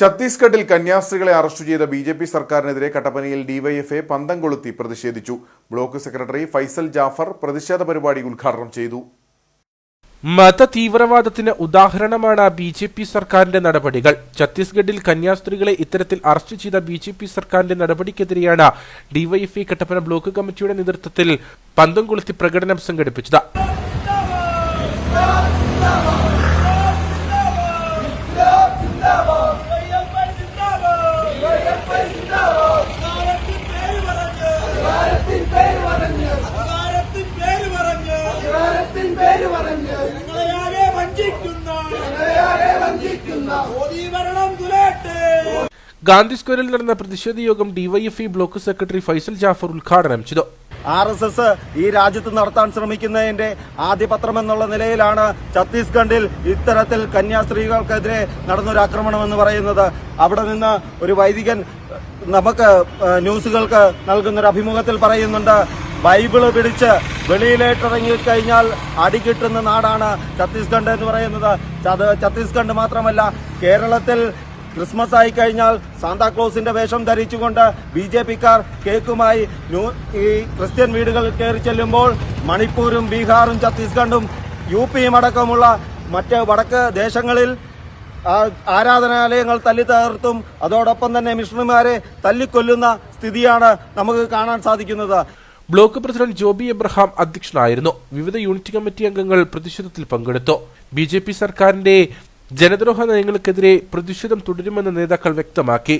ഛത്തീസ്ഗഡിൽ കന്യാസ്ത്രീകളെ അറസ്റ്റ് ചെയ്ത ബി ജെ പി സർക്കാരിനെതിരെ കട്ടപ്പനയിൽ ഡിവൈഎഫ്എ പന്തം കൊളുത്തി പ്രതിഷേധിച്ചു. ബ്ലോക്ക് സെക്രട്ടറി ഫൈസൽ ജാഫർ പ്രതിഷേധ പരിപാടി ഉദ്ഘാടനം ചെയ്തു. മത തീവ്രവാദത്തിന് ഉദാഹരണമാണ് ബി ജെ പി സർക്കാരിന്റെ നടപടികൾ. ഛത്തീസ്ഗഡിൽ കന്യാസ്ത്രീകളെ ഇത്തരത്തിൽ അറസ്റ്റ് ചെയ്ത ബി ജെ പി സർക്കാരിന്റെ നടപടിക്കെതിരെയാണ് ഡിവൈഎഫ്ഐ കട്ടപ്പന ബ്ലോക്ക് കമ്മിറ്റിയുടെ നേതൃത്വത്തിൽ പന്തം കൊളുത്തി പ്രകടനം സംഘടിപ്പിച്ചത്. ഗാന്ധി സ്ക്വയറിൽ നടന്ന പ്രതിഷേധ യോഗം DYFI block secretary Faisal Jafar ഉദ്ഘാടനം ചെയ്തു. ആർ എസ് എസ് ഈ രാജ്യത്ത് നടത്താൻ ശ്രമിക്കുന്നതിന്റെ ആദ്യ പത്രം എന്നുള്ള നിലയിലാണ് ഛത്തീസ്ഗഡിൽ ഇത്തരത്തിൽ കന്യാസ്ത്രീകൾക്കെതിരെ നടന്നൊരു ആക്രമണം എന്ന് പറയുന്നത്. അവിടെ നിന്ന് ഒരു വൈദികൻ നമുക്ക് ന്യൂസുകൾക്ക് ന്യൂസുകൾക്ക് നൽകുന്നൊരു അഭിമുഖത്തിൽ പറയുന്നുണ്ട് ബൈബിൾ പിടിച്ച് വെളിയിലേക്ക് കഴിഞ്ഞാൽ അടികിട്ടുന്ന നാടാണ് ഛത്തീസ്ഗഡ് എന്ന് പറയുന്നത്. ഛത്തീസ്ഗഡ് മാത്രമല്ല കേരളത്തിൽ ക്രിസ്മസ് ആയി കഴിഞ്ഞാൽ സാന്താക്ലോസിന്റെ വേഷം ധരിച്ചുകൊണ്ട് ബി ജെ പിക്കാർ കേക്കുമായി ഈ ക്രിസ്ത്യൻ വീടുകളിൽ കയറി ചെല്ലുമ്പോൾ മണിപ്പൂരും ബീഹാറും ഛത്തീസ്ഗഡും യു പിയും അടക്കമുള്ള മറ്റ് വടക്ക് ദേശങ്ങളിൽ ആരാധനാലയങ്ങൾ തല്ലി തകർത്തും. അതോടൊപ്പം തന്നെ മിഷണറിമാരെ തല്ലിക്കൊല്ലുന്ന സ്ഥിതിയാണ് നമുക്ക് കാണാൻ സാധിക്കുന്നത്. ബ്ലോക്ക് പ്രസിഡന്റ് ജോബി എബ്രഹാം അധ്യക്ഷനായിരുന്നു. വിവിധ യൂണിറ്റ് കമ്മിറ്റി അംഗങ്ങൾ പ്രതിഷേധത്തിൽ പങ്കെടുത്തു. ബി ജെ പി സർക്കാരിന്റെ ജനദ്രോഹ നയങ്ങൾക്കെതിരെ പ്രതിഷേധം തുടരുമെന്ന് നേതാക്കൾ വ്യക്തമാക്കി.